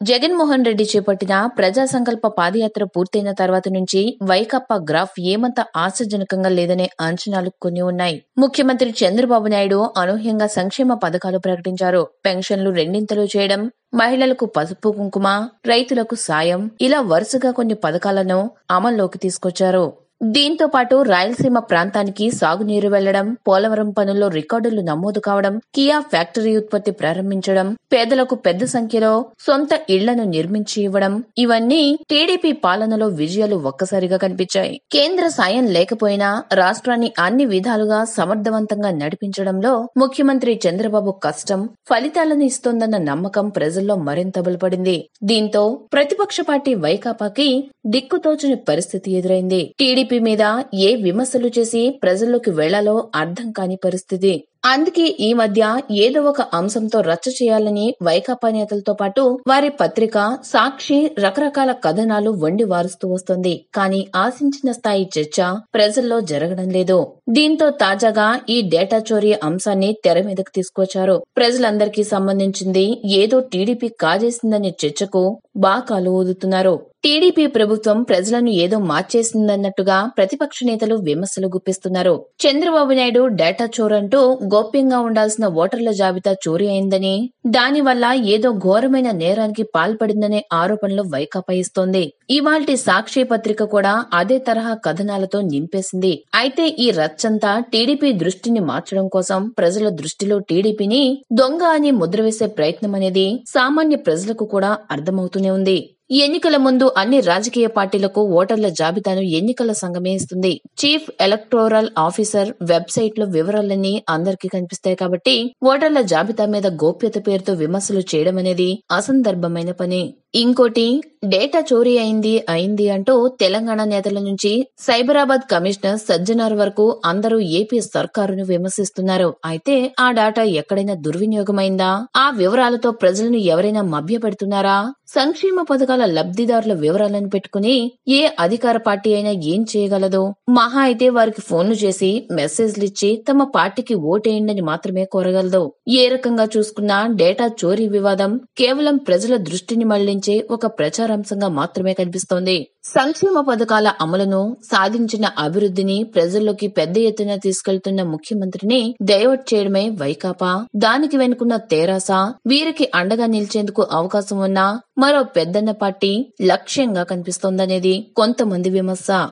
జగన్మోహన్ రెడ్డి చేపట్టిన ప్రజా సంకల్ప పాదయాత్ర పూర్తయిన తర్వాత నుంచి వైకప్ప గ్రాఫ్ ఏమంత ఆశాజనకంగా లేదనే అంచనాలు కొన్ని ఉన్నాయి. ముఖ్యమంత్రి చంద్రబాబు నాయుడు అనూహ్యంగా సంక్షేమ పథకాలు ప్రకటించారు. పెన్షన్లు రెండింతలు చేయడం మహిళలకు పసుపు కుంకుమ రైతులకు సాయం ఇలా వరుసగా కొన్ని పథకాలను అమల్లోకి తీసుకొచ్చారు. దీంతో పాటు రాయలసీమ ప్రాంతానికి సాగునీరు వెళ్ళడం పోలవరం పనుల్లో రికార్డులు నమోదు కావడం కియా ఫ్యాక్టరీ ఉత్పత్తి ప్రారంభించడం పేదలకు పెద్ద సంఖ్యలో సొంత ఇళ్ళను నిర్మించి ఇవ్వడం ఇవన్నీ టీడీపీ పాలనలో విజయాలు ఒక్కసారిగా కనిపించాయి. కేంద్ర సాయం లేకపోయినా రాష్ట్రాన్ని అన్ని విధాలుగా సమర్థవంతంగా నడిపించడంలో ముఖ్యమంత్రి చంద్రబాబు కష్టం ఫలితాలను ఇస్తోందన్న నమ్మకం ప్రజల్లో మరింత బలపడింది. దీంతో ప్రతిపక్ష పార్టీ వైకాపాకి దిక్కుతోచని పరిస్థితి ఎదురైంది. టీడీపీ మీద ఏ విమర్శలు చేసి ప్రజల్లోకి వెళ్ళాలో అర్థం కాని పరిస్థితి. అందుకే ఈ మధ్య ఏదో ఒక అంశంతో రచ్చ చేయాలని వైకాపా నేతలతో పాటు వారి పత్రిక సాక్షి రకరకాల కథనాలు వండి వారుస్తూ వస్తుంది. కానీ ఆశించిన స్థాయి చర్చ ప్రజల్లో జరగడం లేదు. దీంతో తాజాగా ఈ డేటా చోరీ అంశాన్ని తెర మీదకు తీసుకొచ్చారు ప్రజలందరికీ సంబంధించింది ఏదో టీడీపీ కాజేసిందనే చర్చకు బాకాలు ఊదుతున్నారు. టీడీపీ ప్రభుత్వం ప్రజలను ఏదో మార్చేసిందన్నట్టుగా ప్రతిపక్ష నేతలు విమర్శలు గుప్పిస్తున్నారు. చంద్రబాబు నాయుడు డేటా చోరంటూ గోప్యంగా ఉండాల్సిన ఓటర్ల జాబితా చోరీ అయిందని దానివల్ల ఏదో ఘోరమైన నేరానికి పాల్పడిందనే ఆరోపణలు వైకాపా ఇస్తోంది. ఇవాల్టి సాక్షి పత్రిక కూడా అదే తరహా కథనాలతో నింపేసింది. అయితే ఈ రచ్చంతా టీడీపీ దృష్టిని మార్చడం కోసం ప్రజల దృష్టిలో టీడీపీని దొంగ అని ముద్రవేసే ప్రయత్నం అనేది సామాన్య ప్రజలకు కూడా అర్థమవుతూనే ఉంది. ఎన్నికల ముందు అన్ని రాజకీయ పార్టీలకు ఓటర్ల జాబితాను ఎన్నికల సంఘమే ఇస్తుంది. చీఫ్ ఎలక్టోరల్ ఆఫీసర్ వెబ్సైట్లో వివరాలన్నీ అందరికీ కనిపిస్తాయి కాబట్టి ఓటర్ల జాబితా మీద గోప్యత పేరుతో విమర్శలు చేయడం అనేది అసందర్భమైన పని. ఇంకోటి డేటా చోరీ అయింది అయింది అంటూ తెలంగాణ నేతల నుంచి సైబరాబాద్ కమిషనర్ సజ్జనార్ వరకు అందరూ ఏపీ సర్కారును విమర్శిస్తున్నారు. అయితే ఆ డేటా ఎక్కడైనా దుర్వినియోగమైందా? ఆ వివరాలతో ప్రజలను ఎవరైనా మభ్యపెడుతున్నారా? సంక్షేమ పథకాల లబ్ధిదారుల వివరాలను పెట్టుకుని ఏ అధికార పార్టీ అయినా ఏం చేయగలదో? మహా అయితే వారికి ఫోన్లు చేసి మెసేజ్లు ఇచ్చి తమ పార్టీకి ఓటేయండి మాత్రమే కోరగలదు. ఏ రకంగా చూసుకున్నా డేటా చోరీ వివాదం కేవలం ప్రజల దృష్టిని మళ్ళించే ఒక ప్రచారాంశంగా మాత్రమే కనిపిస్తోంది. సంక్షేమ పథకాల అమలును సాధించిన అభివృద్ధిని ప్రజల్లోకి పెద్ద ఎత్తున తీసుకెళ్తున్న ముఖ్యమంత్రిని డైవర్ట్ చేయడమే వైకాపా. దానికి వెనుకున్న తెరాస వీరికి అండగా నిలిచేందుకు అవకాశం ఉన్న మరో పెద్దన్న పార్టీ లక్ష్యంగా కనిపిస్తోందనేది కొంతమంది విమర్శ.